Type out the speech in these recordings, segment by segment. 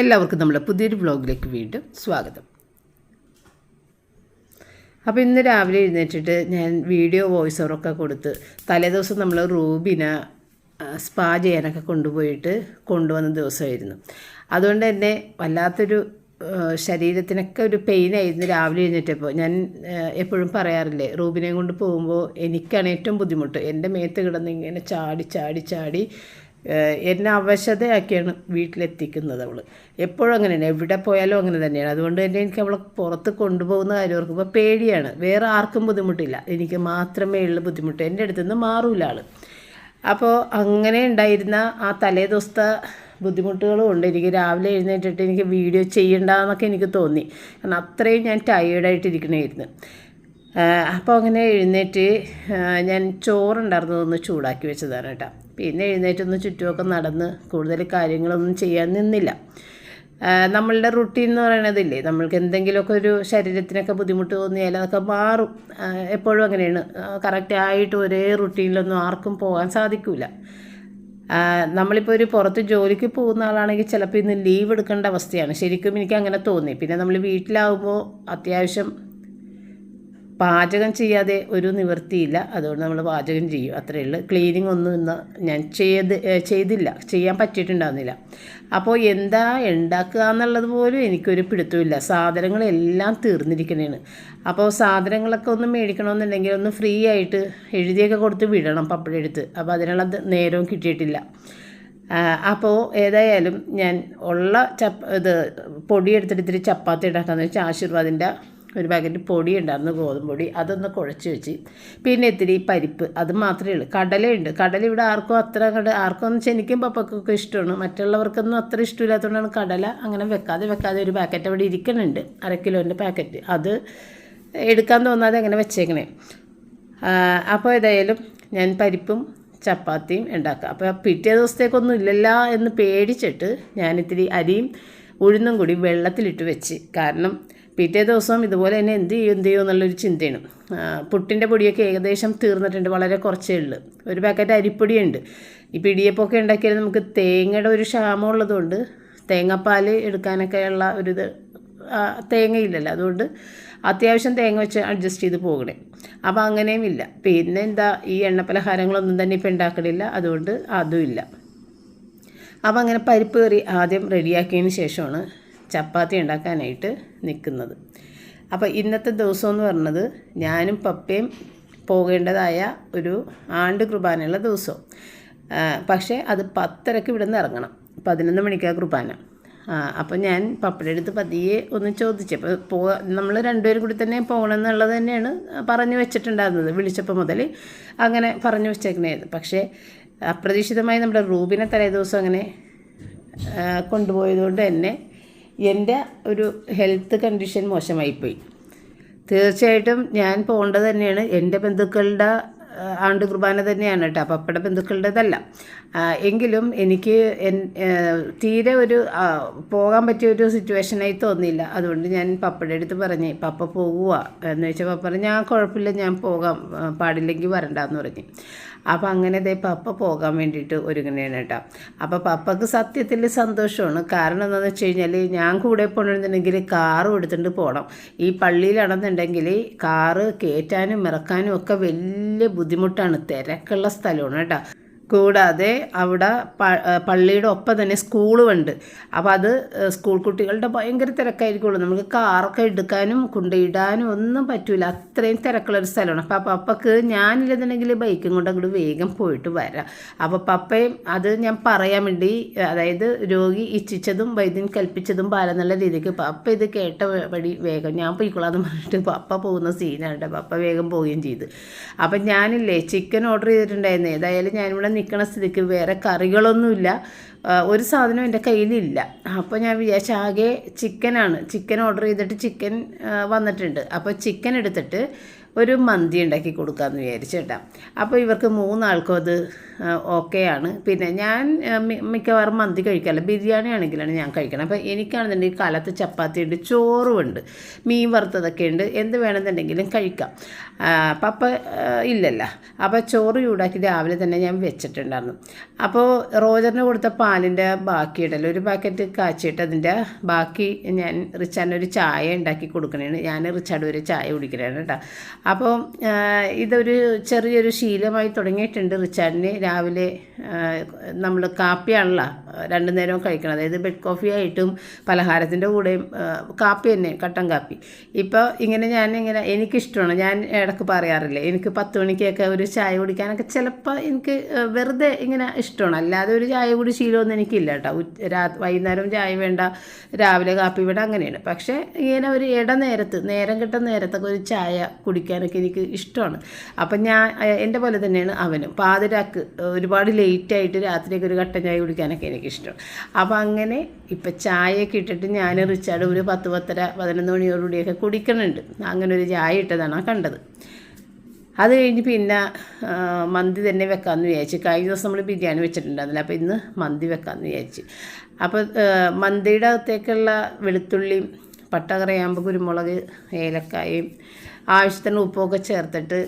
എല്ലാവർക്കും നമ്മുടെ പുതിയൊരു വ്ളോഗിലേക്ക് വീണ്ടും സ്വാഗതം. അപ്പോൾ ഇന്ന് രാവിലെ എഴുന്നേറ്റിട്ട് ഞാൻ വീഡിയോ വോയിസ് ഓവറൊക്കെ കൊടുത്ത് തലേദിവസം നമ്മൾ റൂബിന സ്പാ ചെയ്യാനൊക്കെ കൊണ്ടുപോയിട്ട് കൊണ്ടുവന്ന ദിവസമായിരുന്നു. അതുകൊണ്ട് തന്നെ വല്ലാത്തൊരു ശരീരത്തിനൊക്കെ ഒരു പെയിനായിരുന്നു രാവിലെ എഴുന്നേറ്റപ്പോൾ ഞാൻ എപ്പോഴും പറയാറില്ലേ റൂബിനെയും കൊണ്ട് പോകുമ്പോൾ എനിക്കാണ് ഏറ്റവും ബുദ്ധിമുട്ട്. എന്റെ മേത്ത് കിടന്ന് ഇങ്ങനെ ചാടി ചാടി ചാടി എന്നെ അവശതയാക്കിയാണ് വീട്ടിലെത്തിക്കുന്നത് അവൾ എപ്പോഴും അങ്ങനെയാണ്. എവിടെ പോയാലും അങ്ങനെ തന്നെയാണ്. അതുകൊണ്ട് തന്നെ എനിക്ക് അവളെ പുറത്ത് കൊണ്ടുപോകുന്ന കാര്യം ഓർക്കുമ്പോൾ പേടിയാണ്. വേറെ ആർക്കും ബുദ്ധിമുട്ടില്ല. എനിക്ക് മാത്രമേ ഉള്ളൂ ബുദ്ധിമുട്ട്. എന്റെ അടുത്ത് നിന്ന് മാറൂല ആൾ അപ്പോൾ അങ്ങനെ ഉണ്ടായിരുന്ന ആ തലേ ദിവസത്തെ ബുദ്ധിമുട്ടുകളും ഉണ്ട്. എനിക്ക് രാവിലെ എഴുന്നേറ്റിട്ട് എനിക്ക് വീഡിയോ ചെയ്യണ്ടെന്നൊക്കെ എനിക്ക് തോന്നി. കാരണം അത്രയും ഞാൻ ടയേർഡായിട്ടിരിക്കണമായിരുന്നു അപ്പോൾ അങ്ങനെ എഴുന്നേറ്റ് ഞാൻ ചോറുണ്ടായിരുന്നു ഒന്ന് ചൂടാക്കി വെച്ചതാണ് കേട്ടോ. പിന്നെ എഴുന്നേറ്റൊന്ന് ചുറ്റുമൊക്കെ നടന്ന് കൂടുതൽ കാര്യങ്ങളൊന്നും ചെയ്യാൻ നിന്നില്ല. നമ്മളുടെ റുട്ടീൻ എന്ന് പറയണതില്ലേ നമ്മൾക്ക് എന്തെങ്കിലുമൊക്കെ ഒരു ശരീരത്തിനൊക്കെ ബുദ്ധിമുട്ട് തോന്നിയാൽ അതൊക്കെ മാറും. എപ്പോഴും അങ്ങനെയാണ്. കറക്റ്റായിട്ട് ഒരേ റുട്ടീനിലൊന്നും ആർക്കും പോകാൻ സാധിക്കില്ല നമ്മളിപ്പോൾ ഒരു പുറത്ത് ജോലിക്ക് പോകുന്ന ആളാണെങ്കിൽ ചിലപ്പോൾ ഇന്ന് ലീവ് എടുക്കേണ്ട അവസ്ഥയാണ്. ശരിക്കും എനിക്ക് അങ്ങനെ തോന്നി. പിന്നെ നമ്മൾ വീട്ടിലാവുമ്പോൾ അത്യാവശ്യം പാചകം ചെയ്യാതെ ഒരു നിവൃത്തിയില്ല. അതുകൊണ്ട് നമ്മൾ പാചകം ചെയ്യും. അത്രയേ ഉള്ളൂ. ക്ലീനിങ് ഒന്നും ഇന്ന് ഞാൻ ചെയ്ത് ചെയ്തില്ല. ചെയ്യാൻ പറ്റിയിട്ടുണ്ടാകുന്നില്ല അപ്പോൾ എന്താ ഉണ്ടാക്കുക എന്നുള്ളത് പോലും എനിക്കൊരു പിടുത്തമില്ല സാധനങ്ങളെല്ലാം തീർന്നിരിക്കണേണ്. അപ്പോൾ സാധനങ്ങളൊക്കെ ഒന്ന് മേടിക്കണമെന്നുണ്ടെങ്കിൽ ഒന്ന് ഫ്രീ ആയിട്ട് എഴുതിയൊക്കെ കൊടുത്ത് വിടണം പപ്പടെടുത്ത് അപ്പോൾ അതിനുള്ള നേരവും കിട്ടിയിട്ടില്ല. അപ്പോൾ ഏതായാലും ഞാൻ ഉള്ള ചപ്പ ഇത് പൊടിയെടുത്തിട്ട് ഇത്തിരി ചപ്പാത്തി ഉണ്ടാക്കാന്ന് വെച്ചാൽ ആശീർവാദിന്റെ ഒരു പാക്കറ്റ് പൊടി ഉണ്ടായിരുന്നു ഗോതമ്പ് പൊടി. അതൊന്ന് കുഴച്ച് വെച്ച്. പിന്നെ ഇത്തിരി പരിപ്പ് അത് മാത്രമേ ഉള്ളൂ. കടലയുണ്ട് കടല ഇവിടെ ആർക്കും അത്ര കട ആർക്കും എന്ന് എനിക്കും പപ്പക്കൊക്കെ ഇഷ്ടമാണ്. മറ്റുള്ളവർക്കൊന്നും അത്ര ഇഷ്ടമില്ലാത്തതുകൊണ്ടാണ് കടല അങ്ങനെ വെക്കാതെ വെക്കാതെ ഒരു പാക്കറ്റ് അവിടെ ഇരിക്കുന്നുണ്ട്. അര കിലോന്റെ പാക്കറ്റ്. അത് എടുക്കാൻ തോന്നാതെ അങ്ങനെ വെച്ചേക്കണേ. അപ്പോൾ ഏതായാലും ഞാൻ പരിപ്പും ചപ്പാത്തിയും ഉണ്ടാക്കുക അപ്പോൾ പിറ്റേ ദിവസത്തേക്കൊന്നും ഇല്ലല്ല എന്ന് പേടിച്ചിട്ട് ഞാനിത്തിരി അരിയും ഉഴുന്നും കൂടി വെള്ളത്തിലിട്ട് വെച്ച്. കാരണം പിറ്റേ ദിവസം ഇതുപോലെ തന്നെ എന്ത് ചെയ്യും എന്ത് ചെയ്യും എന്നുള്ളൊരു ചിന്തയാണ്. പുട്ടിന്റെ പൊടിയൊക്കെ ഏകദേശം തീർന്നിട്ടുണ്ട് വളരെ കുറച്ചേ ഉള്ളൂ. ഒരു പാക്കറ്റ് അരിപ്പൊടിയുണ്ട്. ഈ പിടിയപ്പൊക്കെ ഉണ്ടാക്കിയാൽ നമുക്ക് തേങ്ങയുടെ ഒരു ക്ഷാമം ഉള്ളതുകൊണ്ട് തേങ്ങാപ്പാൽ എടുക്കാനൊക്കെയുള്ള ഒരു ഇത് തേങ്ങയില്ലല്ലോ അതുകൊണ്ട് അത്യാവശ്യം തേങ്ങ വെച്ച് അഡ്ജസ്റ്റ് ചെയ്ത് പോകണേ. അപ്പോൾ അങ്ങനെയും ഇല്ല. പിന്നെ എന്താ ഈ എണ്ണപ്പലഹാരങ്ങളൊന്നും തന്നെ ഇപ്പം ഉണ്ടാക്കണില്ല അതുകൊണ്ട് അതും ഇല്ല. അപ്പോൾ അങ്ങനെ പരിപ്പ് കറി ആദ്യം റെഡിയാക്കിയതിന് ശേഷമാണ് ചപ്പാത്തി ഉണ്ടാക്കാനായിട്ട് നിൽക്കുന്നത്. അപ്പോൾ ഇന്നത്തെ ദിവസം എന്ന് പറഞ്ഞത് ഞാനും പപ്പയും പോകേണ്ടതായ ഒരു ആണ്ട് കുർബാനയുള്ള ദിവസം. പക്ഷേ അത് പത്തരക്ക് ഇവിടെ നിന്ന് ഇറങ്ങണം. പതിനൊന്ന് മണിക്കാണ് കുർബാന. അപ്പോൾ ഞാൻ പപ്പയുടെ അടുത്ത് പതിയെ ഒന്ന് ചോദിച്ചു. അപ്പോൾ പോ നമ്മൾ രണ്ടുപേരും കൂടി തന്നെ പോകണം എന്നുള്ളത് തന്നെയാണ് പറഞ്ഞു വെച്ചിട്ടുണ്ടായിരുന്നത്. വിളിച്ചപ്പോൾ മുതൽ അങ്ങനെ പറഞ്ഞു വെച്ചേക്കണായിരുന്നു. പക്ഷേ അപ്രതീക്ഷിതമായി നമ്മുടെ റൂബിനെ തലേ ദിവസം അങ്ങനെ കൊണ്ടുപോയതുകൊണ്ട് തന്നെ എന്റെ ഒരു ഹെൽത്ത് കണ്ടീഷൻ മോശമായിപ്പോയി. തീർച്ചയായിട്ടും ഞാൻ പോകേണ്ടത് തന്നെയാണ്. എന്റെ ബന്ധുക്കളുടെ ആണ്ട് കുർബാന തന്നെയാണ് കേട്ടോ. പപ്പയുടെ ബന്ധുക്കളുടേതല്ല. എങ്കിലും എനിക്ക് തീരെ ഒരു പോകാൻ പറ്റിയ ഒരു സിറ്റുവേഷനായി തോന്നിയില്ല. അതുകൊണ്ട് ഞാൻ പപ്പയുടെ അടുത്ത് പറഞ്ഞ് പപ്പ പോകുക എന്ന് വെച്ചാൽ പപ്പ പറഞ്ഞു ഞാൻ കുഴപ്പമില്ല. ഞാൻ പോകാം. പാടില്ലെങ്കിൽ വരണ്ടെന്ന് പറഞ്ഞു. അപ്പോൾ അങ്ങനെ ദേ പപ്പ പോകാൻ വേണ്ടിയിട്ട് ഒരുങ്ങനെയാണ് കേട്ടോ. അപ്പോൾ പപ്പക്ക് സത്യത്തിൽ സന്തോഷമാണ്. കാരണം എന്താണെന്ന് വെച്ച് കഴിഞ്ഞാൽ ഞാൻ കൂടെ പോകണമെന്നുണ്ടെങ്കിൽ കാറും എടുത്തിട്ട് പോകണം ഈ പള്ളിയിലാണെന്നുണ്ടെങ്കിൽ കാറ് കയറ്റാനും ഇറക്കാനും ഒക്കെ വലിയ ബുദ്ധിമുട്ടാണ്. തിരക്കുള്ള സ്ഥലമാണ് കേട്ടോ. കൂടാതെ അവിടെ പള്ളിയുടെ ഒപ്പം തന്നെ സ്കൂളും ഉണ്ട് അപ്പോൾ അത് സ്കൂൾ കുട്ടികളുടെ ഭയങ്കര തിരക്കായിരിക്കുള്ളൂ നമുക്ക് കാറൊക്കെ എടുക്കാനും കൊണ്ടിടാനും ഒന്നും പറ്റില്ല അത്രയും തിരക്കുള്ളൊരു സ്ഥലമാണ്. അപ്പോൾ പപ്പക്ക് ഞാനില്ലെന്നുണ്ടെങ്കിൽ ബൈക്കും കൊണ്ട് അങ്ങോട്ട് വേഗം പോയിട്ട് വരാം. അപ്പോൾ പപ്പയും അത് ഞാൻ പറയാൻ വേണ്ടി അതായത് രോഗി ഇച്ഛിച്ചതും വൈദ്യൻ കൽപ്പിച്ചതും പാലെന്നുള്ള രീതിക്ക് പപ്പ ഇത് കേട്ട വഴി വേഗം ഞാൻ പോയിക്കൊള്ളാന്ന് പറഞ്ഞിട്ട് പപ്പ പോകുന്ന സീനാണ് പപ്പ വേഗം പോവുകയും ചെയ്ത്. അപ്പം ഞാനില്ലേ ചിക്കൻ ഓർഡർ ചെയ്തിട്ടുണ്ടായിരുന്നു. ഏതായാലും ഞാനിവിടെ നിൽക്കണ സ്ഥിതിക്ക് വേറെ കറികളൊന്നുമില്ല. ഒരു സാധനം എന്റെ കയ്യിലില്ല. അപ്പോൾ ഞാൻ വിചാരിച്ച ആകെ ചിക്കനാണ് ചിക്കൻ ഓർഡർ ചെയ്തിട്ട് ചിക്കൻ വന്നിട്ടുണ്ട്. അപ്പോൾ ചിക്കൻ എടുത്തിട്ട് ഒരു മന്തി ഉണ്ടാക്കി കൊടുക്കാമെന്ന് വിചാരിച്ചേട്ടാ അപ്പോൾ ഇവർക്ക് മൂന്നാൾക്കും അത് ഓക്കെയാണ് പിന്നെ ഞാൻ മിക്കവാറും മന്തി കഴിക്കാറില്ല. ബിരിയാണി ആണെങ്കിലാണ് ഞാൻ കഴിക്കണം. അപ്പോൾ എനിക്കാണെന്നുണ്ടെങ്കിൽ കാലത്ത് ചപ്പാത്തി ഉണ്ട് ചോറുമുണ്ട് മീൻ വറുത്തതൊക്കെ ഉണ്ട്. എന്ത് വേണമെന്നുണ്ടെങ്കിലും കഴിക്കാം. പപ്പ ഇല്ലല്ല. അപ്പോൾ ചോറ് ചൂടാക്കി രാവിലെ തന്നെ ഞാൻ വെച്ചിട്ടുണ്ടായിരുന്നു. അപ്പോൾ റോജറിന് കൊടുത്ത പാലിന്റെ ബാക്കിയിടല്ലോ ഒരു പാക്കറ്റ് കാച്ചിട്ട് അതിന്റെ ബാക്കി ഞാൻ റിച്ചാന്റെ ഒരു ചായ ഉണ്ടാക്കി കൊടുക്കണേ ഞാൻ റിച്ചാർഡ് ഒരു ചായ കുടിക്കണേ കേട്ടോ. അപ്പോൾ ഇതൊരു ചെറിയൊരു ശീലമായി തുടങ്ങിയിട്ടുണ്ട് റിച്ചാർഡിന്. രാവിലെ നമ്മൾ കാപ്പിയാണല്ലോ രണ്ടു നേരവും കഴിക്കണം. അതായത് ബെഡ് കോഫി ആയിട്ടും പലഹാരത്തിന്റെ കൂടെയും കാപ്പി തന്നെ കട്ടൻ കാപ്പി. ഇപ്പോൾ ഇങ്ങനെ ഞാൻ ഇങ്ങനെ എനിക്കിഷ്ടമാണ്. ഞാൻ ഇടയ്ക്ക് പറയാറില്ലേ എനിക്ക് പത്ത് മണിക്കൊക്കെ ഒരു ചായ കുടിക്കാനൊക്കെ ചിലപ്പോൾ എനിക്ക് വെറുതെ ഇങ്ങനെ ഇഷ്ടമാണ്. അല്ലാതെ ഒരു ചായ കൂടി ശീലമൊന്നും എനിക്കില്ല കേട്ടോ. രാ വൈകുന്നേരം ചായ വേണ്ട രാവിലെ കാപ്പി വേണ്ട അങ്ങനെയാണ്. പക്ഷേ ഇങ്ങനെ ഒരു ഇട നേരത്ത് നേരം കിട്ടുന്ന നേരത്തൊക്കെ ഒരു ചായ കുടിക്കാനൊക്കെ എനിക്ക് ഇഷ്ടമാണ്. അപ്പം ഞാൻ എന്റെ പോലെ തന്നെയാണ് അവനും. പാതിരാക്ക് ഒരുപാട് ലേറ്റായിട്ട് രാത്രിയൊക്കെ ഒരു കട്ടൻ ചായ കുടിക്കാനൊക്കെ എനിക്കിഷ്ടം. അപ്പോൾ അങ്ങനെ ഇപ്പം ചായയൊക്കെ ഇട്ടിട്ട് ഞാൻ റിച്ചാർഡ് ഒരു പത്ത് പത്തര പതിനൊന്ന് മണിയോടുകൂടിയൊക്കെ കുടിക്കണുണ്ട്. അങ്ങനെ ഒരു ചായ ഇട്ടതാണ് കണ്ടത്. അത് കഴിഞ്ഞ് പിന്നെ മന്തി തന്നെ വെക്കാമെന്ന് വിചാരിച്ചു. കഴിഞ്ഞ ദിവസം നമ്മൾ ബിരിയാണി വെച്ചിട്ടുണ്ടായിരുന്നില്ല. അപ്പോൾ ഇന്ന് മന്തി വെക്കാമെന്ന് വിചാരിച്ചു. അപ്പോൾ മന്തിയുടെ അകത്തേക്കുള്ള വെളുത്തുള്ളിയും പട്ട കുരുമുളക് ഏലക്കായും ആവശ്യത്തിന് ഉപ്പൊക്കെ ചേർത്തിട്ട്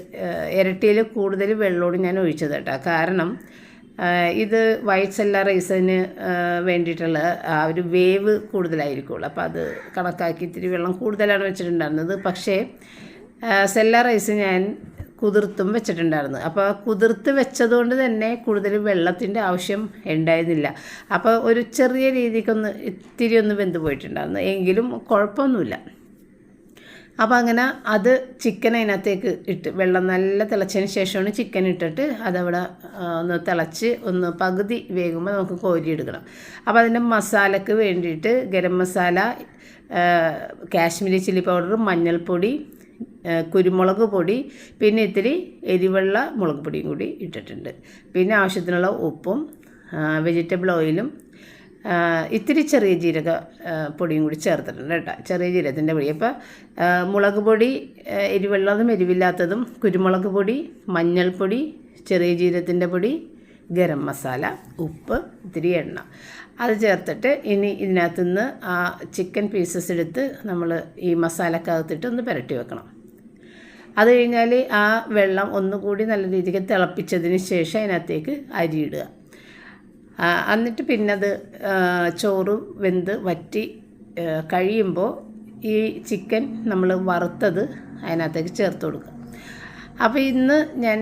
ഇരട്ടിയിൽ കൂടുതൽ വെള്ളമോട് ഞാൻ ഒഴിച്ചത് കേട്ടോ. കാരണം ഇത് വൈറ്റ് സെല്ല റൈസിന് വേണ്ടിയിട്ടുള്ള ആ ഒരു വേവ് കൂടുതലായിരിക്കുള്ളൂ. അപ്പോൾ അത് കണക്കാക്കി ഇത്തിരി വെള്ളം കൂടുതലാണ് വെച്ചിട്ടുണ്ടായിരുന്നത്. പക്ഷേ സെല്ല റൈസ് ഞാൻ കുതിർത്തും വെച്ചിട്ടുണ്ടായിരുന്നു. അപ്പോൾ കുതിർത്ത് വെച്ചതുകൊണ്ട് തന്നെ കൂടുതൽ വെള്ളത്തിന്റെ ആവശ്യം ഉണ്ടായിരുന്നില്ല. അപ്പോൾ ഒരു ചെറിയ രീതിക്കൊന്ന് ഇത്തിരി ഒന്ന് വെന്ത് പോയിട്ടുണ്ടായിരുന്നു. എങ്കിലും കുഴപ്പമൊന്നുമില്ല. അപ്പോൾ അങ്ങനെ അത് ചിക്കൻ അതിനകത്തേക്ക് ഇട്ട് വെള്ളം നല്ല തിളച്ചതിന് ശേഷമാണ് ചിക്കൻ ഇട്ടിട്ട് അതവിടെ ഒന്ന് തിളച്ച് ഒന്ന് പകുതി വേകുമ്പോൾ നമുക്ക് കോരിയെടുക്കണം. അപ്പോൾ അതിന്റെ മസാലയ്ക്ക് വേണ്ടിയിട്ട് ഗരം മസാല കാശ്മീരി ചില്ലി പൗഡർ മഞ്ഞൾപ്പൊടി കുരുമുളക് പൊടി പിന്നെ ഇത്തിരി എരിവെള്ള മുളക് പൊടിയും കൂടി ഇട്ടിട്ടുണ്ട്. പിന്നെ ആവശ്യത്തിനുള്ള ഉപ്പും വെജിറ്റബിൾ ഓയിലും ഇത്തിരി ചെറിയ ജീരക പൊടിയും കൂടി ചേർത്തിട്ടുണ്ട് കേട്ടോ. ചെറിയ ജീരകത്തിന്റെ പൊടി. അപ്പോൾ മുളക് പൊടി എരിവുള്ളതും എരിവില്ലാത്തതും കുരുമുളക് പൊടി മഞ്ഞൾപ്പൊടി ചെറിയ ജീരകത്തിന്റെ പൊടി ഗരം മസാല ഉപ്പ് ഇത്തിരി എണ്ണ. അത് ചേർത്തിട്ട് ഇനി ഇതിനകത്തു നിന്ന് ആ ചിക്കൻ പീസസ് എടുത്ത് നമ്മൾ ഈ മസാലക്കകത്തിട്ട് ഒന്ന് പുരട്ടി വെക്കണം. അത് കഴിഞ്ഞാൽ ആ വെള്ളം ഒന്നുകൂടി നല്ല രീതിക്ക് തിളപ്പിച്ചതിന് ശേഷം അതിനകത്തേക്ക് അരിയിടുക എന്നിട്ട് പിന്നെ അത് ചോറ് വെന്ത് വറ്റി കഴിയുമ്പോൾ ഈ ചിക്കൻ നമ്മൾ വറുത്തത് അതിനകത്തേക്ക് ചേർത്ത് കൊടുക്കുക. അപ്പോൾ ഇന്ന് ഞാൻ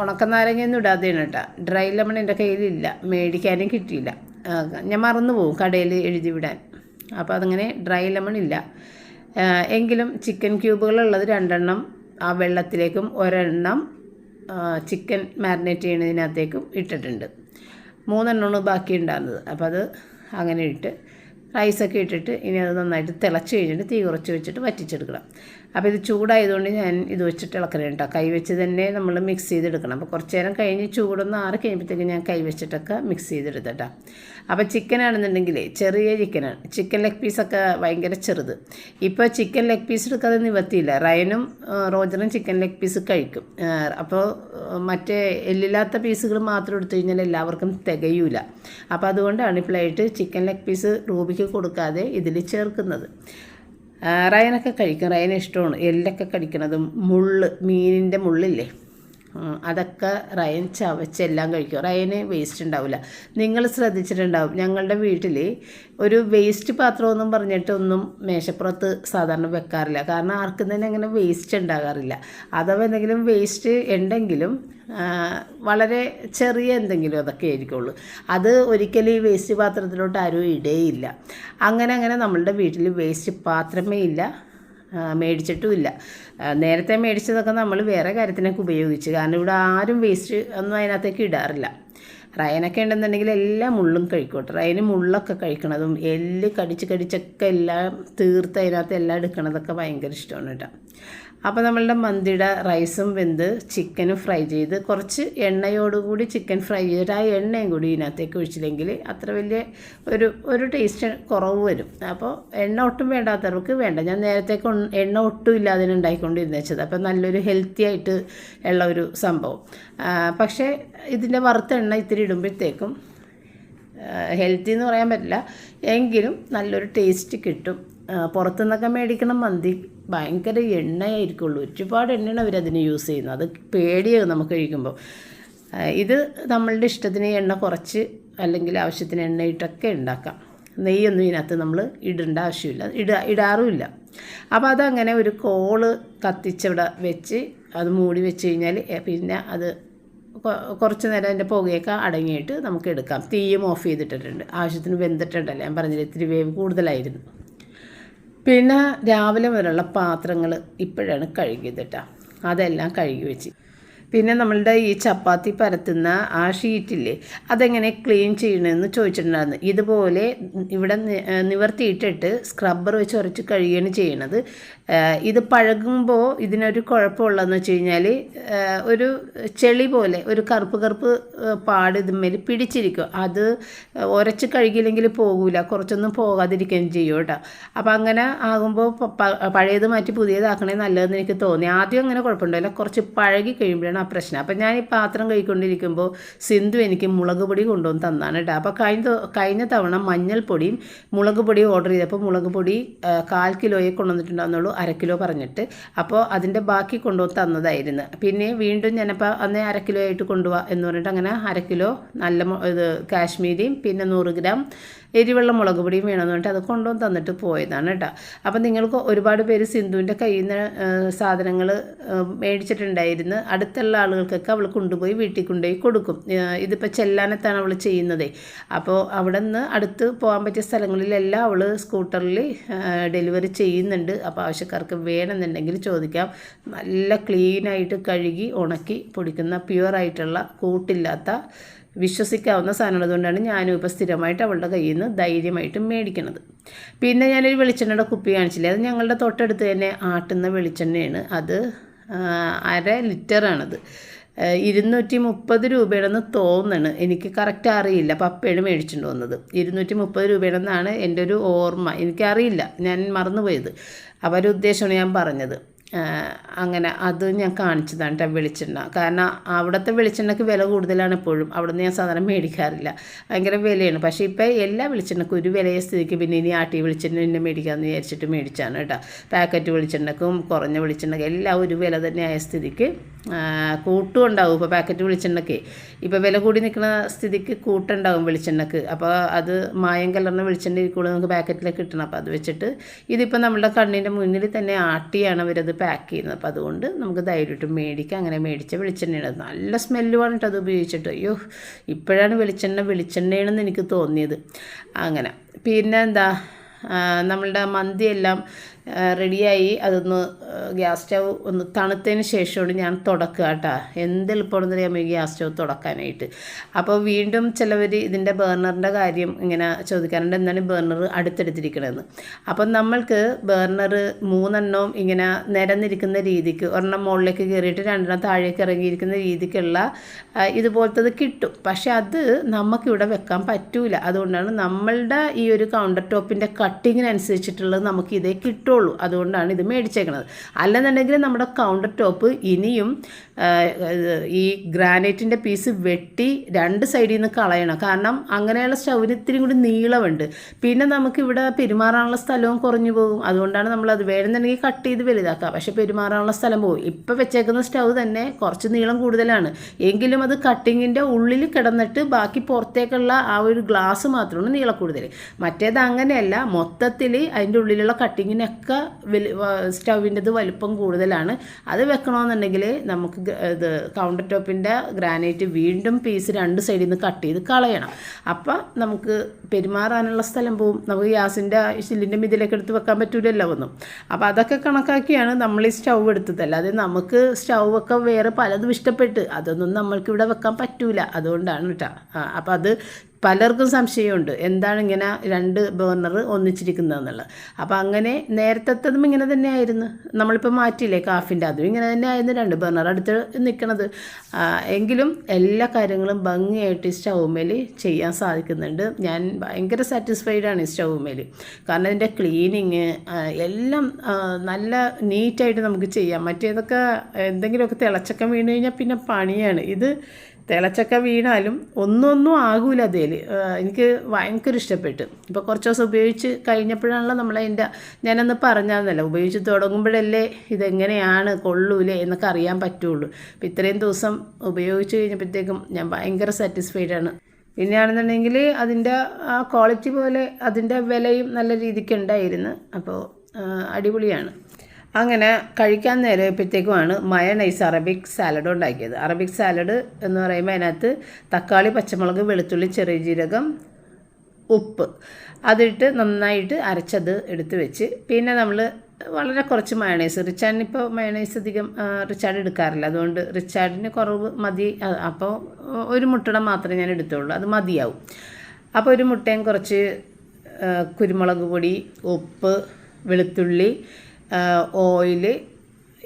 ഉണക്ക ഉണക്കനാരങ്ങയൊന്നും ഇടാതെയാണ് കേട്ടോ. ഡ്രൈ ലെമൺ എന്റെ കയ്യിലില്ല. മേടിക്കാനും കിട്ടിയില്ല. ഞാൻ മറന്നു പോകും കടയിൽ എഴുതി വിടാൻ. അപ്പോൾ അതങ്ങനെ ഡ്രൈ ലെമൺ ഇല്ല. എങ്കിലും ചിക്കൻ ക്യൂബുകളുള്ളത് രണ്ടെണ്ണം ആ വെള്ളത്തിലേക്കും ഒരെണ്ണം ചിക്കൻ മാരിനേറ്റ് ചെയ്യുന്നതിനകത്തേക്കും ഇട്ടിട്ടുണ്ട്. മൂന്നെണ്ണമാണ് ബാക്കി ഉണ്ടാകുന്നത് അപ്പോൾ അത് അങ്ങനെ ഇട്ട് റൈസൊക്കെ ഇട്ടിട്ട് ഇനി അത് നന്നായിട്ട് തിളച്ച് കഴിഞ്ഞിട്ട് തീ കുറച്ച് വെച്ചിട്ട് വറ്റിച്ചെടുക്കണം. അപ്പോൾ ഇത് ചൂടായതുകൊണ്ട് ഞാൻ ഇത് വെച്ചിട്ട് ഇളക്കണം കൈ വെച്ച് തന്നെ നമ്മൾ മിക്സ് ചെയ്തെടുക്കണം. അപ്പോൾ കുറച്ച് നേരം കഴിഞ്ഞ് ചൂടൊന്ന് ആറി കഴിയുമ്പോഴത്തേക്ക് ഞാൻ കൈ വെച്ചിട്ടൊക്കെ മിക്സ് ചെയ്തെടുത്തട്ടാ അപ്പോൾ ചിക്കൻ ആണെന്നുണ്ടെങ്കിൽ ചെറിയ ചിക്കനാണ് ചിക്കൻ ലെഗ് പീസൊക്കെ ഭയങ്കര ചെറുത്. ഇപ്പോൾ ചിക്കൻ ലെഗ് പീസ് എടുക്കാതെ നിവർത്തിയില്ല. റയനും റോജറും ചിക്കൻ ലെഗ് പീസ് കഴിക്കും. അപ്പോൾ മറ്റേ എല്ലില്ലാത്ത പീസുകൾ മാത്രം എടുത്തു കഴിഞ്ഞാൽ എല്ലാവർക്കും തികയൂല. അപ്പോൾ അതുകൊണ്ടാണ് ഇപ്പോഴായിട്ട് ചിക്കൻ ലെഗ് പീസ് റൂബിക്ക് കൊടുക്കാതെ ഇതിൽ ചേർക്കുന്നത്. റയനൊക്കെ കഴിക്കും. റയന് ഇഷ്ടമാണ്. എല്ലൊക്കെ കടിക്കണതും മുള്ള് മീനിന്റെ മുള്ളില്ലേ? അതൊക്കെ റയൻ ചവച്ചെല്ലാം കഴിക്കും. റയന് വേസ്റ്റ് ഉണ്ടാവില്ല നിങ്ങൾ ശ്രദ്ധിച്ചിട്ടുണ്ടാവും ഞങ്ങളുടെ വീട്ടിൽ ഒരു വേസ്റ്റ് പാത്രമൊന്നും പറഞ്ഞിട്ടൊന്നും മേശപ്പുറത്ത് സാധാരണ വെക്കാറില്ല. കാരണം ആർക്കും തന്നെ അങ്ങനെ വേസ്റ്റ് ഉണ്ടാകാറില്ല. അഥവാ എന്തെങ്കിലും വേസ്റ്റ് ഉണ്ടെങ്കിലും വളരെ ചെറിയ എന്തെങ്കിലും അതൊക്കെ ആയിരിക്കുള്ളൂ. അത് ഒരിക്കലും ഈ വേസ്റ്റ് പാത്രത്തിലോട്ട് ആരും ഇടേയില്ല. അങ്ങനെ അങ്ങനെ നമ്മളുടെ വീട്ടിൽ വേസ്റ്റ് പാത്രമേ ഇല്ല. മേടിച്ചിട്ടുമില്ല. നേരത്തെ മേടിച്ചതൊക്കെ നമ്മൾ വേറെ കാര്യത്തിനൊക്കെ ഉപയോഗിച്ചു. കാരണം ഇവിടെ ആരും വേസ്റ്റ് ഒന്നും അതിനകത്തേക്ക് ഇടാറില്ല. റയനൊക്കെ ഉണ്ടെന്നുണ്ടെങ്കിൽ എല്ലാം മുള്ളും കഴിക്കോട്ടെ. റയന് മുള്ളൊക്കെ കഴിക്കണതും എല്ല് കടിച്ച് കടിച്ചൊക്കെ എല്ലാം തീർത്ത് അതിനകത്ത് എല്ലാം എടുക്കണതൊക്കെ ഭയങ്കര ഇഷ്ടമാണ് കേട്ടോ. അപ്പോൾ നമ്മളുടെ മന്തിയുടെ റൈസും വെന്ത് ചിക്കനും ഫ്രൈ ചെയ്ത് കുറച്ച് എണ്ണയോടുകൂടി ചിക്കൻ ഫ്രൈ ചെയ്തിട്ട് ആ എണ്ണയും കൂടി ഇതിനകത്തേക്ക് ഒഴിച്ചില്ലെങ്കിൽ അത്ര വലിയ ഒരു ഒരു ടേസ്റ്റ് കുറവ് വരും. അപ്പോൾ എണ്ണ ഒട്ടും വേണ്ടാത്തവർക്ക് വേണ്ട. ഞാൻ നേരത്തെ എണ്ണ ഒട്ടും ഇല്ലാതെ ഉണ്ടായിക്കൊണ്ടിരുന്ന വെച്ചത്. അപ്പോൾ നല്ലൊരു ഹെൽത്തി ആയിട്ട് ഉള്ള ഒരു സംഭവം. പക്ഷേ ഇതിന്റെ വറുത്ത എണ്ണ ഇത്തിരി ഇടുമ്പോഴത്തേക്കും ഹെൽത്തി എന്ന് പറയാൻ പറ്റില്ല. എങ്കിലും നല്ലൊരു ടേസ്റ്റ് കിട്ടും. പുറത്തുനിന്നൊക്കെ മേടിക്കണം മന്തി ഭയങ്കര എണ്ണയായിരിക്കുള്ളൂ. ഒരുപാട് എണ്ണയാണ് അവരതിന് യൂസ് ചെയ്യുന്നത്. അത് പേടിയാകും നമുക്ക് കഴിക്കുമ്പോൾ ഇത് നമ്മളുടെ ഇഷ്ടത്തിന് എണ്ണ കുറച്ച് അല്ലെങ്കിൽ ആവശ്യത്തിന് എണ്ണ ഇട്ടൊക്കെ ഉണ്ടാക്കാം. നെയ്യൊന്നും ഇതിനകത്ത് നമ്മൾ ഇടേണ്ട ആവശ്യമില്ല. ഇട ഇടാറുമില്ല. അപ്പോൾ അതങ്ങനെ ഒരു കോൾ കത്തിച്ചവിടെ വെച്ച് അത് മൂടി വെച്ച് കഴിഞ്ഞാൽ പിന്നെ അത് കുറച്ച് നേരം അതിന്റെ പുകയൊക്കെ അടങ്ങിയിട്ട് നമുക്ക് എടുക്കാം. തീയും ഓഫ് ചെയ്തിട്ടിട്ടുണ്ട്. ആവശ്യത്തിന് വെന്തിട്ടുണ്ടല്ലോ. ഞാൻ പറഞ്ഞില്ല ഇത്തിരി വേവ് കൂടുതലായിരുന്നു. പിന്നെ രാവിലെ വരെയുള്ള പാത്രങ്ങൾ ഇപ്പോഴാണ് കഴുകിയത് കേട്ടോ അതെല്ലാം കഴുകി വെച്ച്. പിന്നെ നമ്മളുടെ ഈ ചപ്പാത്തി പരത്തുന്ന ആ ഷീറ്റില്ലേ അതെങ്ങനെ ക്ലീൻ ചെയ്യണമെന്ന് ചോദിച്ചിട്ടുണ്ടായിരുന്നു. ഇതുപോലെ ഇവിടെ നിവർത്തിയിട്ടിട്ട് സ്ക്രബ്ബർ വെച്ച് ഉരച്ച് കഴുകുകയാണ് ചെയ്യണത്. ഇത് പഴകുമ്പോൾ ഇതിനൊരു കുഴപ്പമുള്ളതെന്ന് വെച്ച് കഴിഞ്ഞാൽ ഒരു ചെളി പോലെ ഒരു കറുപ്പ് കറുപ്പ് പാട് ഇതുമേൽ പിടിച്ചിരിക്കും. അത് ഉരച്ച് കഴുകിയില്ലെങ്കിൽ പോകില്ല കുറച്ചൊന്നും പോകാതിരിക്കുകയും ചെയ്യും കേട്ടോ. അപ്പോൾ അങ്ങനെ ആകുമ്പോൾ പഴയത് മാറ്റി പുതിയതാക്കണേ നല്ലതെന്ന് എനിക്ക് തോന്നി. ആദ്യം അങ്ങനെ കുഴപ്പമുണ്ടായില്ല. കുറച്ച് പഴകി കഴിയുമ്പോഴാണ് ആ പ്രശ്നം. അപ്പം ഞാൻ ഈ പാത്രം കഴിക്കൊണ്ടിരിക്കുമ്പോൾ സിന്ധു എനിക്ക് മുളക് പൊടി കൊണ്ടുവന്ന് തന്നാണ് കേട്ടോ. അപ്പോൾ കഴിഞ്ഞ കഴിഞ്ഞ തവണ മഞ്ഞൾപ്പൊടിയും മുളക് പൊടിയും ഓർഡർ ചെയ്തപ്പോൾ മുളക് പൊടി കാൽ കിലോയെ കൊണ്ടുവന്നിട്ടുണ്ടാകുന്നുള്ളൂ അര കിലോ പറഞ്ഞിട്ട്. അപ്പോൾ അതിന്റെ ബാക്കി കൊണ്ടുവന്ന് തന്നതായിരുന്നു. പിന്നെ വീണ്ടും ഞാനപ്പോൾ അന്നേ അര കിലോ ആയിട്ട് കൊണ്ടുപോവാ എന്ന് പറഞ്ഞിട്ട് അങ്ങനെ അര കിലോ നല്ല ഇത് കാശ്മീരിയും പിന്നെ നൂറ് ഗ്രാം എരിവെള്ള മുളക് പൊടിയും വേണമെന്ന് പറഞ്ഞിട്ട് അത് കൊണ്ടുവന്ന് തന്നിട്ട് പോയതാണ് കേട്ടോ. അപ്പം നിങ്ങൾക്ക് ഒരുപാട് പേര് സിന്ധുവിന്റെ കയ്യിൽ നിന്ന് സാധനങ്ങൾ മേടിച്ചിട്ടുണ്ടായിരുന്നു. അടുത്തുള്ള ആളുകൾക്കൊക്കെ അവൾ കൊണ്ടുപോയി വീട്ടിൽ കൊണ്ടുപോയി കൊടുക്കും. ഇതിപ്പോൾ ചെല്ലാനത്താണ് അവൾ ചെയ്യുന്നത്. അപ്പോൾ അവിടെ നിന്ന് അടുത്ത് പോകാൻ പറ്റിയ സ്ഥലങ്ങളിലെല്ലാം അവൾ സ്കൂട്ടറിൽ ഡെലിവറി ചെയ്യുന്നുണ്ട്. അപ്പോൾ ആവശ്യക്കാർക്ക് വേണമെന്നുണ്ടെങ്കിൽ ചോദിക്കാം. നല്ല ക്ലീനായിട്ട് കഴുകി ഉണക്കി പൊടിക്കുന്ന പ്യുവറായിട്ടുള്ള കൂട്ടില്ലാത്ത വിശ്വസിക്കാവുന്ന സാധനമുള്ളത് കൊണ്ടാണ് ഞാനും ഇപ്പോൾ സ്ഥിരമായിട്ട് അവളുടെ കയ്യിൽ നിന്ന് ധൈര്യമായിട്ട് മേടിക്കുന്നത് പിന്നെ ഞാനൊരു വെളിച്ചെണ്ണയുടെ കുപ്പി കാണിച്ചില്ലേ? അത് ഞങ്ങളുടെ തൊട്ടടുത്ത് തന്നെ ആട്ടുന്ന വെളിച്ചെണ്ണയാണ്. അത് അര ലിറ്ററാണത്. ഇരുന്നൂറ്റി മുപ്പത് രൂപയാണെന്ന് തോന്നണ്. എനിക്ക് കറക്റ്റ് അറിയില്ല. പപ്പയാണ് മേടിച്ചിട്ട് വന്നത്. ഇരുന്നൂറ്റി മുപ്പത് രൂപയാണെന്നാണ് എന്റെ ഒരു ഓർമ്മ. എനിക്കറിയില്ല. ഞാൻ മറന്നുപോയത്. അവരുടെ ഉദ്ദേശമാണ് ഞാൻ പറഞ്ഞത്. അങ്ങനെ അത് ഞാൻ കാണിച്ചതാണ് കേട്ടോ വെളിച്ചെണ്ണ. കാരണം അവിടുത്തെ വെളിച്ചെണ്ണയ്ക്ക് വില കൂടുതലാണ് എപ്പോഴും അവിടെ നിന്ന് ഞാൻ സാധാരണ മേടിക്കാറില്ല. ഭയങ്കര വിലയാണ്. പക്ഷേ ഇപ്പോൾ എല്ലാ വെളിച്ചെണ്ണക്കും ഒരു വിലയെ സ്ഥിതിക്ക് പിന്നെ ഇനി ആട്ടി വെളിച്ചെണ്ണ തന്നെ മേടിക്കാമെന്ന് വിചാരിച്ചിട്ട് മേടിച്ചാണ് കേട്ടോ പാക്കറ്റ് വെളിച്ചെണ്ണക്കും കുറഞ്ഞ വെളിച്ചെണ്ണക്കും എല്ലാം ഒരു വില തന്നെ ആയ സ്ഥിതിക്ക് കൂട്ടും ഉണ്ടാവും ഇപ്പോൾ പാക്കറ്റ് വെളിച്ചെണ്ണയ്ക്ക് ഇപ്പോൾ വില കൂടി നിൽക്കുന്ന സ്ഥിതിക്ക് കൂട്ടുണ്ടാവും വെളിച്ചെണ്ണക്ക്. അപ്പോൾ അത് മായം കലർന്ന വെളിച്ചെണ്ണ ഇരിക്കുള്ളൂ നമുക്ക് പാക്കറ്റിലേക്ക് കിട്ടണം. അപ്പോൾ അത് വെച്ചിട്ട് ഇതിപ്പോൾ നമ്മുടെ കണ്ണിന്റെ മുന്നിൽ തന്നെ ആട്ടിയാണ് അവരത് പാക്ക് ചെയ്യുന്നത്. അപ്പോൾ അതുകൊണ്ട് നമുക്ക് ധൈര്യമായിട്ട് മേടിക്കാം. അങ്ങനെ മേടിച്ച വെളിച്ചെണ്ണയാണ്. നല്ല സ്മെല്ല് പറഞ്ഞിട്ട് അത് ഉപയോഗിച്ചിട്ട്. അയ്യോ ഇപ്പോഴാണ് വെളിച്ചെണ്ണ വെളിച്ചെണ്ണയാണെന്ന് എനിക്ക് തോന്നിയത്. അങ്ങനെ. പിന്നെന്താ നമ്മളുടെ മന്തിയെല്ലാം റെഡിയായി. അതൊന്ന് ഗ്യാസ് സ്റ്റൗ ഒന്ന് തണുത്തതിന് ശേഷമാണ് ഞാൻ തുടക്കുക കേട്ടോ. എന്ത് എളുപ്പമാണെന്ന് അറിയാമോ ഈ ഗ്യാസ് സ്റ്റൗ തുടക്കാനായിട്ട്. അപ്പോൾ വീണ്ടും ചിലവർ ഇതിന്റെ ബേർണറിന്റെ കാര്യം ഇങ്ങനെ ചോദിക്കാറുണ്ട്. എന്താണ് ബേർണർ അടുത്തെടുത്തിരിക്കണമെന്ന് അപ്പം നമ്മൾക്ക് ബേർണർ മൂന്നെണ്ണവും ഇങ്ങനെ നിരന്നിരിക്കുന്ന രീതിക്ക് ഒരെണ്ണം മുകളിലേക്ക് കയറിയിട്ട് രണ്ടെണ്ണം താഴേക്ക് ഇറങ്ങിയിരിക്കുന്ന രീതിക്കുള്ള ഇതുപോലത്തത് കിട്ടും. പക്ഷേ അത് നമുക്കിവിടെ വെക്കാൻ പറ്റൂല. അതുകൊണ്ടാണ് നമ്മളുടെ ഈ ഒരു കൗണ്ടർ ടോപ്പിന്റെ കട്ടിങ്ങിനനുസരിച്ചിട്ടുള്ളത് നമുക്ക് ഇതേ കിട്ടുള്ളൂ. ഉള്ളൂ. അതുകൊണ്ടാണ് ഇത് മേടിച്ചേക്കുന്നത് അല്ലെന്നുണ്ടെങ്കിൽ നമ്മുടെ കൗണ്ടർ ടോപ്പ് ഇനിയും ഈ ഗ്രാനൈറ്റിന്റെ പീസ് വെട്ടി രണ്ട് സൈഡിൽ നിന്ന് കളയണം. കാരണം അങ്ങനെയുള്ള സ്റ്റൗവിന് ഇത്തിരി കൂടി നീളമുണ്ട്. പിന്നെ നമുക്കിവിടെ പെരുമാറാനുള്ള സ്ഥലവും കുറഞ്ഞു പോകും. അതുകൊണ്ടാണ് നമ്മൾ നമ്മളത് വേണമെന്നുണ്ടെങ്കിൽ കട്ട് ചെയ്ത് വലുതാക്കുക പക്ഷേ പെരുമാറാനുള്ള സ്ഥലം പോകും. ഇപ്പോൾ വെച്ചേക്കുന്ന സ്റ്റൗ തന്നെ കുറച്ച് നീളം കൂടുതലാണ്. എങ്കിലും അത് കട്ടിങ്ങിന്റെ ഉള്ളിൽ കിടന്നിട്ട് ബാക്കി പുറത്തേക്കുള്ള ആ ഒരു ഗ്ലാസ് മാത്രമാണ് നീളം കൂടുതൽ മറ്റേത് അങ്ങനെയല്ല. മൊത്തത്തിൽ അതിന്റെ ഉള്ളിലുള്ള കട്ടിങ്ങിനൊക്കെ വലി സ്റ്റൗവിന്റെത് വലുപ്പം കൂടുതലാണ്. അത് വെക്കണമെന്നുണ്ടെങ്കിൽ നമുക്ക് ഇത് കൗണ്ടർ ടോപ്പിന്റെ ഗ്രാനൈറ്റ് വീണ്ടും പീസ് രണ്ട് സൈഡിൽ നിന്ന് കട്ട് ചെയ്ത് കളയണം. അപ്പം നമുക്ക് പെരുമാറാനുള്ള സ്ഥലം പോവും. നമുക്ക് ഗ്യാസിന്റെ ചില്ലിന്റെ മിതിലേക്ക് എടുത്ത് വെക്കാൻ പറ്റൂലല്ലോ ഒന്നും. അപ്പോൾ അതൊക്കെ കണക്കാക്കിയാണ് നമ്മൾ ഈ സ്റ്റൗ എടുത്തത്. അല്ലാതെ നമുക്ക് സ്റ്റൗ ഒക്കെ വേറെ പലതും ഇഷ്ടപ്പെട്ട് അതൊന്നും നമ്മൾക്ക് ഇവിടെ വെക്കാൻ പറ്റൂല. അതുകൊണ്ടാണ് കേട്ടോ അപ്പോൾ അത് പലർക്കും സംശയമുണ്ട്. എന്താണ് ഇങ്ങനെ രണ്ട് ബേർണർ ഒന്നിച്ചിരിക്കുന്നതെന്നുള്ളത്. അപ്പോൾ അങ്ങനെ നേരത്തെത്തതും ഇങ്ങനെ തന്നെയായിരുന്നു. നമ്മളിപ്പോൾ മാറ്റിയില്ലേ കാഫിന്റെ അതും ഇങ്ങനെ തന്നെയായിരുന്നു രണ്ട് ബേർണർ അടുത്ത് നിൽക്കണത് എങ്കിലും എല്ലാ കാര്യങ്ങളും ഭംഗിയായിട്ട് സ്റ്റൗമേൽ ചെയ്യാൻ സാധിക്കുന്നുണ്ട്. ഞാൻ ഭയങ്കര സാറ്റിസ്ഫൈഡ് ആണ് സ്റ്റൗമേൽ കാരണം ഇതിന്റെ ക്ലീനിങ് എല്ലാം നല്ല നീറ്റായിട്ട് നമുക്ക് ചെയ്യാം. മറ്റേതൊക്കെ എന്തെങ്കിലുമൊക്കെ തിളച്ചൊക്കെ വീണ് കഴിഞ്ഞാൽ പിന്നെ പണിയാണ്. ഇത് തിളച്ചക്ക വീണാലും ഒന്നൊന്നും ആകൂല അതിൽ എനിക്ക് ഭയങ്കര ഇഷ്ടപ്പെട്ടു. ഇപ്പോൾ കുറച്ച് ദിവസം ഉപയോഗിച്ച് കഴിഞ്ഞപ്പോഴാണല്ലോ നമ്മളതിന്റെ ഞാനന്ന് പറഞ്ഞാന്നല്ല ഉപയോഗിച്ച് തുടങ്ങുമ്പോഴല്ലേ ഇതെങ്ങനെയാണ് കൊള്ളൂലേ എന്നൊക്കെ അറിയാൻ പറ്റുള്ളൂ. അപ്പോൾ ഇത്രയും ദിവസം ഉപയോഗിച്ച് കഴിഞ്ഞപ്പോഴത്തേക്കും ഞാൻ ഭയങ്കര സാറ്റിസ്ഫൈഡ് ആണ്. പിന്നെയാണെന്നുണ്ടെങ്കിൽ അതിന്റെ ആ ക്വാളിറ്റി പോലെ അതിന്റെ വിലയും നല്ല രീതിക്ക് ഉണ്ടായിരുന്നു. അപ്പോൾ അടിപൊളിയാണ്. അങ്ങനെ കഴിക്കാൻ നേരമായപ്പോഴത്തേക്കുമാണ് മയണൈസ് അറബിക് സാലഡ് ഉണ്ടാക്കിയത്. അറബിക് സാലഡ് എന്ന് പറയുമ്പോൾ അതിനകത്ത് തക്കാളി പച്ചമുളക് വെളുത്തുള്ളി ചെറിയ ജീരകം ഉപ്പ് അതിട്ട് നന്നായിട്ട് അരച്ചത് എടുത്ത് വെച്ച്. പിന്നെ നമ്മൾ വളരെ കുറച്ച് മയണൈസ് റിച്ചാർഡിന് ഇപ്പോൾ മയണൈസ് അധികം റിച്ചാർഡ് എടുക്കാറില്ല. അതുകൊണ്ട് റിച്ചാർഡിന് കുറവ് മതി. അപ്പോൾ ഒരു മുട്ടടം മാത്രമേ ഞാൻ എടുത്തുള്ളൂ. അത് മതിയാവും. അപ്പോൾ ഒരു മുട്ടയും കുറച്ച് കുരുമുളക് പൊടി ഉപ്പ് വെളുത്തുള്ളി ഓയിൽ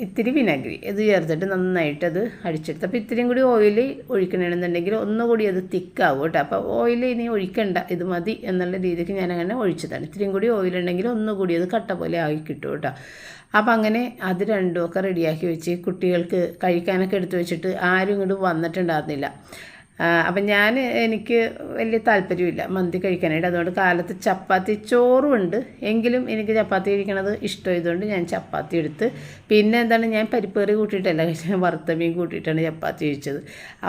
ഇത്തിരി വിനാഗിരി ഇത് ചേർത്തിട്ട് നന്നായിട്ട് അത് അടിച്ചെടുത്ത്. അപ്പോൾ ഇത്തിരിയും കൂടി ഓയിൽ ഒഴിക്കണമെന്നുണ്ടെങ്കിൽ ഒന്നുകൂടി അത് തിക്കാവും കേട്ടോ. അപ്പോൾ ഓയിൽ ഇനി ഒഴിക്കണ്ട. ഇത് മതി എന്നുള്ള രീതിക്ക് ഞാൻ അങ്ങനെ ഒഴിച്ചതാണ്. ഇത്തിരിയും കൂടി ഓയിൽ ഉണ്ടെങ്കിൽ ഒന്നുകൂടി അത് കട്ട പോലെ ആയി കിട്ടും കേട്ടോ. അപ്പം അങ്ങനെ അത് രണ്ടുമൊക്കെ റെഡിയാക്കി വെച്ച് കുട്ടികൾക്ക് കഴിക്കാനൊക്കെ എടുത്തു വെച്ചിട്ട് ആരും ഇങ്ങോട്ട് വന്നിട്ടുണ്ടായിരുന്നില്ല. അപ്പം ഞാൻ എനിക്ക് വലിയ താല്പര്യമില്ല മന്തി കഴിക്കാനായിട്ട്. അതുകൊണ്ട് കാലത്ത് ചപ്പാത്തി ചോറും ഉണ്ട് എങ്കിലും എനിക്ക് ചപ്പാത്തി കഴിക്കണത് ഇഷ്ടമായതുകൊണ്ട് ഞാൻ ചപ്പാത്തി എടുത്ത് പിന്നെ എന്താണ് ഞാൻ പരിപ്പേറി കൂട്ടിയിട്ടല്ല കഴിച്ചത്. വറുത്ത മീൻ കൂട്ടിയിട്ടാണ് ചപ്പാത്തി കഴിച്ചത്.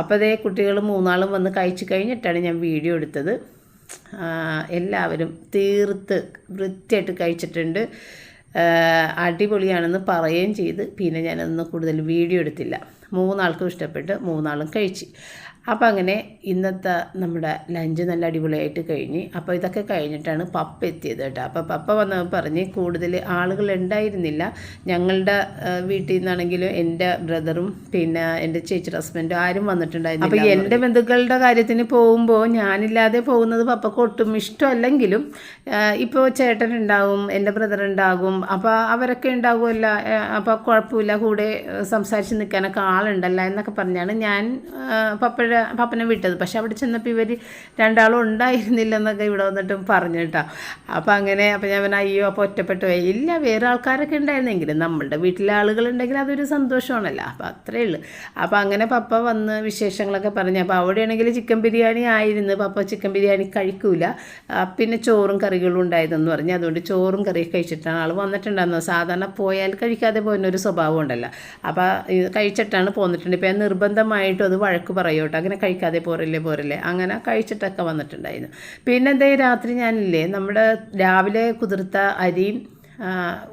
അപ്പോൾ അതേ കുട്ടികൾ മൂന്നാളും വന്ന് കഴിച്ച് കഴിഞ്ഞിട്ടാണ് ഞാൻ വീഡിയോ എടുത്തത്. എല്ലാവരും തീർത്ത് വൃത്തിയായിട്ട് കഴിച്ചിട്ടുണ്ട്. അടിപൊളിയാണെന്ന് പറയുകയും ചെയ്ത്. പിന്നെ ഞാനതൊന്നും കൂടുതൽ വീഡിയോ എടുത്തില്ല. മൂന്നാൾക്കും ഇഷ്ടപ്പെട്ട് മൂന്നാളും കഴിച്ച്. അപ്പോൾ അങ്ങനെ ഇന്നത്തെ നമ്മുടെ ലഞ്ച് നല്ല അടിപൊളിയായിട്ട് കഴിഞ്ഞ് അപ്പോൾ ഇതൊക്കെ കഴിഞ്ഞിട്ടാണ് പപ്പ എത്തിയത് കേട്ടോ. അപ്പോൾ പപ്പ വന്ന് പറഞ്ഞ് കൂടുതൽ ആളുകൾ ഉണ്ടായിരുന്നില്ല. ഞങ്ങളുടെ വീട്ടിൽ നിന്നാണെങ്കിലും എന്റെ ബ്രദറും പിന്നെ എന്റെ ചേച്ചിയുടെ ഹസ്ബൻഡും ആരും വന്നിട്ടുണ്ടായിരുന്നില്ല അപ്പോൾ എന്റെ ബന്ധുക്കളുടെ കാര്യത്തിന് പോകുമ്പോൾ ഞാനില്ലാതെ പോകുന്നത് പപ്പക്ക് ഒട്ടും ഇഷ്ടമല്ലെങ്കിലും ഇപ്പോൾ ചേട്ടൻ ഉണ്ടാകും എന്റെ ബ്രദർ ഉണ്ടാകും അപ്പോൾ അവരൊക്കെ ഉണ്ടാകുമല്ല അപ്പോൾ കുഴപ്പമില്ല കൂടെ സംസാരിച്ച് നിൽക്കാനൊക്കെ ആളുണ്ടല്ല എന്നൊക്കെ പറഞ്ഞാണ് ഞാൻ ആ, പപ്പനെ വിട്ടത്. പക്ഷെ അവിടെ ചെന്നപ്പോൾ ഇവർ രണ്ടാളും ഉണ്ടായിരുന്നില്ലെന്നൊക്കെ ഇവിടെ വന്നിട്ടും പറഞ്ഞു കേട്ടോ. അപ്പോൾ അങ്ങനെ അപ്പോൾ ഞാൻ പറഞ്ഞു അയ്യോ അപ്പോൾ ഒറ്റപ്പെട്ടു പോയി. ഇല്ല വേറെ ആൾക്കാരൊക്കെ ഉണ്ടായിരുന്നെങ്കിലും നമ്മളുടെ വീട്ടിലെ ആളുകളുണ്ടെങ്കിൽ അതൊരു സന്തോഷമാണല്ലോ. അപ്പോൾ അത്രേ ഉള്ളൂ. അപ്പോൾ അങ്ങനെ പപ്പ വന്ന് വിശേഷങ്ങളൊക്കെ പറഞ്ഞു. അപ്പോൾ അവിടെയാണെങ്കിൽ ചിക്കൻ ബിരിയാണി ആയിരുന്നു. പപ്പ ചിക്കൻ ബിരിയാണി കഴിക്കൂല. പിന്നെ ചോറും കറികളും ഉണ്ടായതെന്ന് പറഞ്ഞു. അതുകൊണ്ട് ചോറും കറിയും കഴിച്ചിട്ടാണ് ആൾ വന്നിട്ടുണ്ടായിരുന്നത്. സാധാരണ പോയാൽ കഴിക്കാതെ പോകുന്ന ഒരു സ്വഭാവം ഉണ്ടല്ലോ. അപ്പോൾ കഴിച്ചിട്ടാണ് പോന്നിട്ടുണ്ട്. ഇപ്പോൾ നിർബന്ധമായിട്ടും അത് വഴക്ക് പറയും കേട്ടോ. അങ്ങനെ കഴിക്കാതെ പോരല്ലേ പോരല്ലേ. അങ്ങനെ കഴിച്ചിട്ടൊക്കെ വന്നിട്ടുണ്ടായിരുന്നു. പിന്നെ എന്തേ രാത്രി ഞാനില്ലേ നമ്മുടെ രാവിലെ കുതിർത്ത അരിയും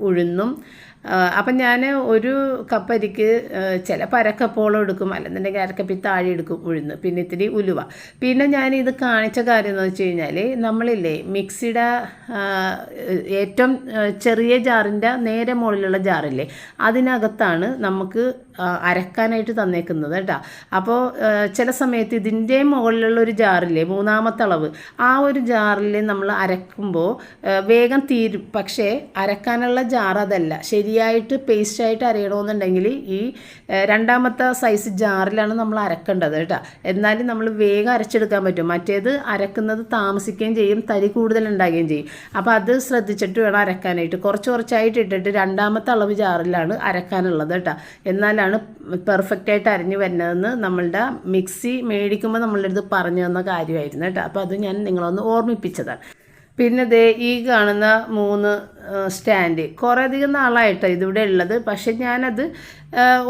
ഉഴുന്നും അപ്പം ഞാൻ ഒരു കപ്പ് അരിക്ക് പരക്കപ്പോളം എടുക്കും. അല്ലെന്നുണ്ടെങ്കിൽ അരക്കപ്പി താഴെ എടുക്കും ഉഴുന്ന്. പിന്നെ ഇത്തിരി ഉലുവ. പിന്നെ ഞാൻ ഇത് കാണിച്ച കാര്യം എന്ന് വെച്ച് കഴിഞ്ഞാൽ നമ്മളില്ലേ മിക്സിയുടെ ഏറ്റവും ചെറിയ ജാറിന്റെ നേരെ മുകളിലുള്ള ജാറില്ലേ അതിനകത്താണ് നമുക്ക് അരക്കാനായിട്ട് തന്നേക്കുന്നത് കേട്ടോ. അപ്പോൾ ചില സമയത്ത് ഇതിന്റെ മുകളിലുള്ള ഒരു ജാറില്ലേ മൂന്നാമത്തെ അളവ് ആ ഒരു ജാറിൽ നമ്മൾ അരക്കുമ്പോൾ വേഗം തീരും. പക്ഷേ അരക്കാനുള്ള ജാർ അതല്ല. ശരിയായിട്ട് പേസ്റ്റായിട്ട് അരയണമെന്നുണ്ടെങ്കിൽ ഈ രണ്ടാമത്തെ സൈസ് ജാറിലാണ് നമ്മൾ അരക്കേണ്ടത് കേട്ടോ. എന്നാലും നമ്മൾ വേഗം അരച്ചെടുക്കാൻ പറ്റും. മറ്റേത് അരക്കുന്നത് താമസിക്കുകയും ചെയ്യും തരി കൂടുതൽ ഉണ്ടാകുകയും ചെയ്യും. അപ്പോൾ അത് ശ്രദ്ധിച്ചിട്ട് വേണം അരക്കാനായിട്ട്. കുറച്ച് കുറച്ചായിട്ട് ഇട്ടിട്ട് രണ്ടാമത്തെ അളവ് ജാറിലാണ് അരക്കാനുള്ളത് കേട്ടോ. എന്നാലാണ് പെർഫെക്റ്റ് ആയിട്ട് അരിഞ്ഞു വരുന്നതെന്ന് നമ്മളുടെ മിക്സി മേടിക്കുമ്പോൾ നമ്മളുടെ അടുത്ത് പറഞ്ഞു തന്ന കാര്യമായിരുന്നു കേട്ടോ. അപ്പോൾ അത് ഞാൻ നിങ്ങളൊന്ന് ഓർമ്മിപ്പിച്ചതാണ്. പിന്നെ ദേ ഈ കാണുന്ന മൂന്ന് സ്റ്റാൻഡ്. കുറേ അധികം നാളായിട്ടോ ഇതിവിടെ ഉള്ളത്. പക്ഷേ ഞാനത്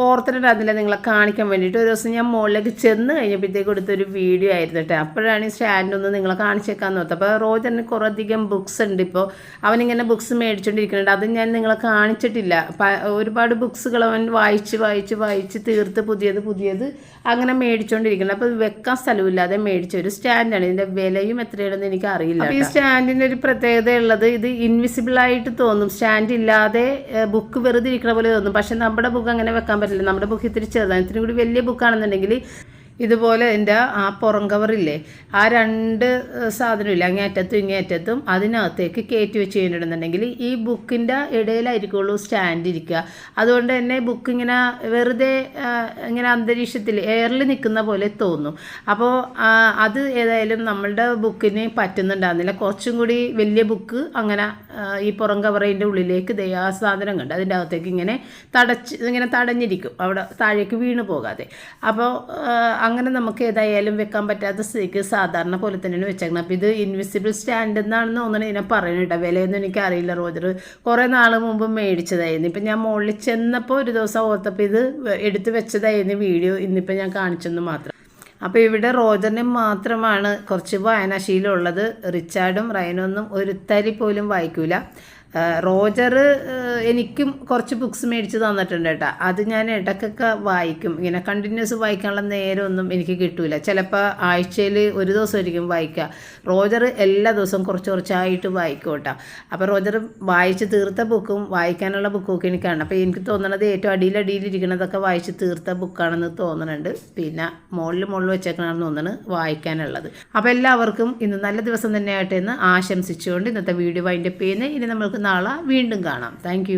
ഓർത്തിട്ടുണ്ടായിരുന്നില്ല നിങ്ങളെ കാണിക്കാൻ വേണ്ടിയിട്ട്. ഒരു ദിവസം ഞാൻ മുകളിലേക്ക് ചെന്ന് കഴിഞ്ഞപ്പോഴത്തേക്ക് എടുത്തൊരു വീഡിയോ ആയിരുന്നു കേട്ടോ. അപ്പോഴാണ് ഈ സ്റ്റാൻഡ് ഒന്ന് നിങ്ങളെ കാണിച്ചേക്കാൻ നോത്തത് അപ്പോൾ റോജറിന് കുറേ അധികം ബുക്സ് ഉണ്ട് ഇപ്പോൾ. അവനിങ്ങനെ ബുക്സ് മേടിച്ചുകൊണ്ടിരിക്കുന്നുണ്ട് അത് ഞാൻ നിങ്ങളെ കാണിച്ചിട്ടില്ല. ഒരുപാട് ബുക്സുകൾ അവൻ വായിച്ച് വായിച്ച് വായിച്ച് തീർത്ത് പുതിയത് പുതിയത് അങ്ങനെ മേടിച്ചുകൊണ്ടിരിക്കുന്നത് അപ്പോൾ വെക്കാൻ സ്ഥലമില്ലാതെ മേടിച്ച ഒരു സ്റ്റാൻഡാണ്. ഇതിന്റെ വിലയും എത്രയാണെന്ന് എനിക്ക് അറിയില്ല ഈ സ്റ്റാൻഡിന്റെ ഒരു പ്രത്യേകത ഉള്ളത് ഇത് ഇൻവിസിബിൾ ആയിട്ട് തോന്നും. സ്റ്റാൻഡ് ഇല്ലാതെ ബുക്ക് വെറുതെ ഇരിക്കുന്ന പോലെ തോന്നും. പക്ഷെ നമ്മുടെ ബുക്ക് അങ്ങനെ വെക്കാൻ പറ്റില്ല. നമ്മുടെ ബുക്ക് ഇത്തിരി ചെറുതാണ്. ഇത്തിരി കൂടി വലിയ ബുക്കാണെന്നുണ്ടെങ്കിൽ ഇതുപോലെ എന്റെ ആ പുറം കവറില്ലേ ആ രണ്ട് സാധനമില്ല അങ്ങേറ്റത്തും ഇങ്ങേറ്റത്തും അതിനകത്തേക്ക് കയറ്റി വെച്ച് കഴിഞ്ഞിട്ടുണ്ടെങ്കിൽ ഈ ബുക്കിന്റെ ഇടയിലായിരിക്കുള്ളൂ സ്റ്റാൻഡ് ഇരിക്കുക. അതുകൊണ്ട് തന്നെ ബുക്ക് ഇങ്ങനെ വെറുതെ ഇങ്ങനെ അന്തരീക്ഷത്തിൽ എയറിൽ നിൽക്കുന്ന പോലെ തോന്നും. അപ്പോൾ അത് ഏതായാലും നമ്മളുടെ ബുക്കിന് പറ്റുന്നുണ്ടാകുന്നില്ല കുറച്ചും കൂടി വലിയ ബുക്ക് അങ്ങനെ ഈ പുറം കവറിന്റെ ഉള്ളിലേക്ക് ദയാ സാധനം കണ്ട് അതിന്റെ അകത്തേക്ക് ഇങ്ങനെ തടച്ച് ഇങ്ങനെ തടഞ്ഞിരിക്കും. അവിടെ താഴേക്ക് വീണ് പോകാതെ. അപ്പോൾ അങ്ങനെ നമുക്ക് ഏതായാലും വെക്കാൻ പറ്റാത്ത സ്ഥിതിക്ക് സാധാരണ പോലെ തന്നെയാണ് വെച്ചേക്കുന്നത്. അപ്പോൾ ഇത് ഇൻവിസിബിൾ സ്റ്റാൻഡ് എന്നാണെന്ന് തോന്നുന്നു ഇതിനെ പറയുന്നത് കേട്ടോ. വിലയൊന്നും എനിക്കറിയില്ല റോജർ. കുറേ നാൾ മുമ്പ് മേടിച്ചതായിരുന്നു. ഇപ്പം ഞാൻ മുകളിൽ ചെന്നപ്പോൾ ഒരു ദിവസം ഓർത്തപ്പോൾ ഇത് എടുത്ത് വെച്ചതായിരുന്നു വീഡിയോ. ഇന്നിപ്പോൾ ഞാൻ കാണിച്ചെന്ന് മാത്രം. അപ്പോൾ ഇവിടെ റോജറിന് മാത്രമാണ് കുറച്ച് വായനാശീലമുള്ളത് റിച്ചാർഡും റൈനൊന്നും ഒരു തരി പോലും വായിക്കൂല. റോജർ എനിക്കും കുറച്ച് ബുക്സ് മേടിച്ച് തന്നിട്ടുണ്ട് കേട്ടോ. അത് ഞാൻ ഇടയ്ക്കൊക്കെ വായിക്കും. ഇങ്ങനെ കണ്ടിന്യൂസ് വായിക്കാനുള്ള നേരമൊന്നും എനിക്ക് കിട്ടൂല. ചിലപ്പോൾ ആഴ്ചയിൽ ഒരു ദിവസം ഒരിക്കും വായിക്കുക. റോജർ എല്ലാ ദിവസവും കുറച്ച് കുറച്ചായിട്ട് വായിക്കും കേട്ടോ. അപ്പോൾ റോജർ വായിച്ച് തീർത്ത ബുക്കും വായിക്കാനുള്ള ബുക്കും ഒക്കെ എനിക്കാണ് അപ്പോൾ എനിക്ക് തോന്നണത് ഏറ്റവും അടിയിലടിയിലിരിക്കണതൊക്കെ വായിച്ച് തീർത്ത ബുക്കാണെന്ന് തോന്നുന്നുണ്ട് പിന്നെ മുകളിൽ മുകളിൽ വെച്ചേക്കണമെന്ന് തോന്നുന്നത് വായിക്കാനുള്ളത്. അപ്പോൾ എല്ലാവർക്കും ഇന്ന് നല്ല ദിവസം തന്നെ ആയിട്ട് എന്ന് ആശംസിച്ചുകൊണ്ട് ഇന്നത്തെ വീഡിയോ വൈൻഡപ്പ് ചെയ്യുന്നത് ഇനി നമുക്ക് നാളെ വീണ്ടും കാണാം. താങ്ക്